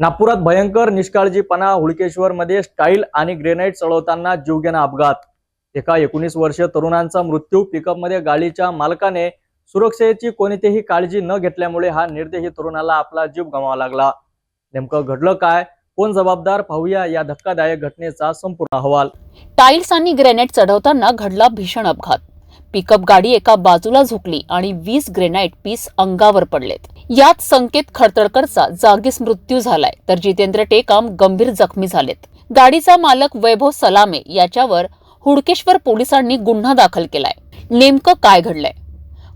नागपुरात भयंकर निष्काळजीपणा हुळकेश्वरमध्ये स्टाईल आणि ग्रेनाईट चढवताना जीवघेणा अपघात. एका एकोणीस वर्षीय तरुणांचा मृत्यू पिकअपमध्ये गाडीच्या मालकाने. सुरक्षेची कोणतीही काळजी न घेतल्यामुळे हा निर्देही तरुणाला आपला जीव गमावा लागला. नेमकं घडलं काय? कोण जबाबदार? पाहूया या धक्कादायक घटनेचा संपूर्ण अहवाल. टाईल्स आणि ग्रेनाईट चढवताना घडला भीषण अपघात. पिकअप गाडी एका बाजूला झुकली आणि वीस ग्रेनाईट पीस अंगावर पडलेत. यात संकेत खडतडकरचा जागीच मृत्यू झालाय. तर जितेंद्र टेकाम गंभीर जखमी झालेत. गाडीचा मालक वैभव सलामे याच्यावर हुडकेश्वर पोलिसांनी गुन्हा दाखल केलाय. नेमकं काय घडलंय?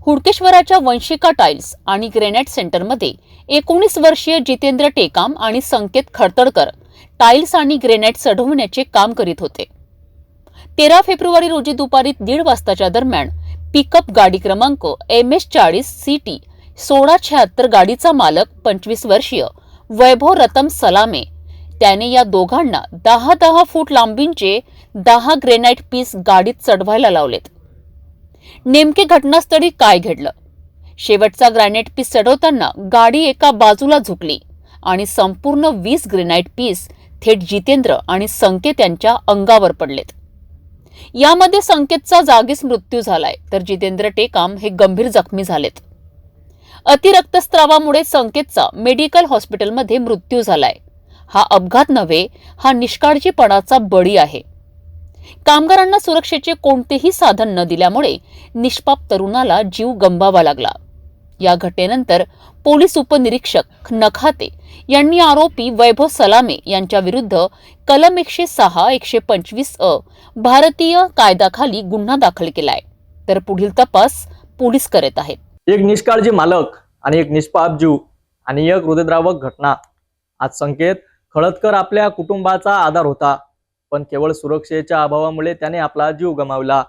हुडकेश्वराच्या वंशिका टाईल्स आणि ग्रेनाइट सेंटरमध्ये एकोणीस वर्षीय जितेंद्र टेकाम आणि संकेत खडतडकर टाईल्स आणि ग्रेनाइट चढवण्याचे काम करीत होते. तेरा फेब्रुवारी रोजी दुपारी दीड वाजताच्या दरम्यान पिकअप गाडी क्रमांक एम एस चाळीस सी टी सोळा शहात्तर गाडीचा मालक पंचवीस वर्षीय वैभव रतम सलामे. त्याने या दोघांना दहा दहा फूट लांबींचे दहा ग्रेनाइट पीस गाडीत चढवायला लावलेत. नेमके घटनास्थळी काय घडलं? शेवटचा ग्रॅनाइट पीस चढवताना गाडी एका बाजूला झुकली आणि संपूर्ण वीस ग्रेनाइट पीस थेट जितेंद्र आणि संकेत यांच्या अंगावर पडलेत. यामध्ये संकेतचा जागीच मृत्यू झालाय तर जितेंद्र टेकाम हे गंभीर जखमी झालेत. अतिरक्तस्त्रावामुळे संकेतचा मेडिकल हॉस्पिटलमध्ये मृत्यू झालाय. हा अपघात नव्हे हा निष्काळजीपणाचा बळी आहे. कामगारांना सुरक्षेचे कोणतेही साधन न दिल्यामुळे निष्पाप तरुणाला जीव गंबावा लागला. या घटनेनंतर पोलीस उपनिरीक्षक नखाते यांनी आरोपी वैभव सलामे यांच्याविरुद्ध कलम एकशे सहा एकशे पंचवीस अ भारतीय कायद्याखाली गुन्हा दाखल केलाय. तर पुढील तपास पोलीस करत आहेत. एक निष्काळजी मालक आणि एक निष्पाप जीव आणि एक हृदयद्रावक घटना. आज संकेत खळदकर आपल्या कुटुंबाचा आधार होता पण केवळ सुरक्षेच्या अभावामुळे त्याने आपला जीव गमावला.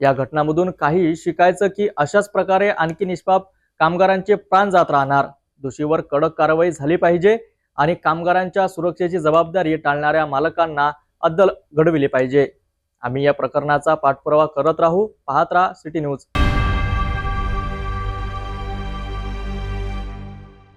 या घटनामधून काही शिकायचं की अशाच प्रकारे आणखी निष्पाप कामगारांचे प्राण जात राहणार. दोषीवर कडक कारवाई झाली पाहिजे आणि कामगारांच्या सुरक्षेची जबाबदारी टाळणाऱ्या मालकांना अद्दल घडविली पाहिजे. आम्ही या प्रकरणाचा पाठपुरावा करत राहू. पाहत राहा सिटी न्यूज.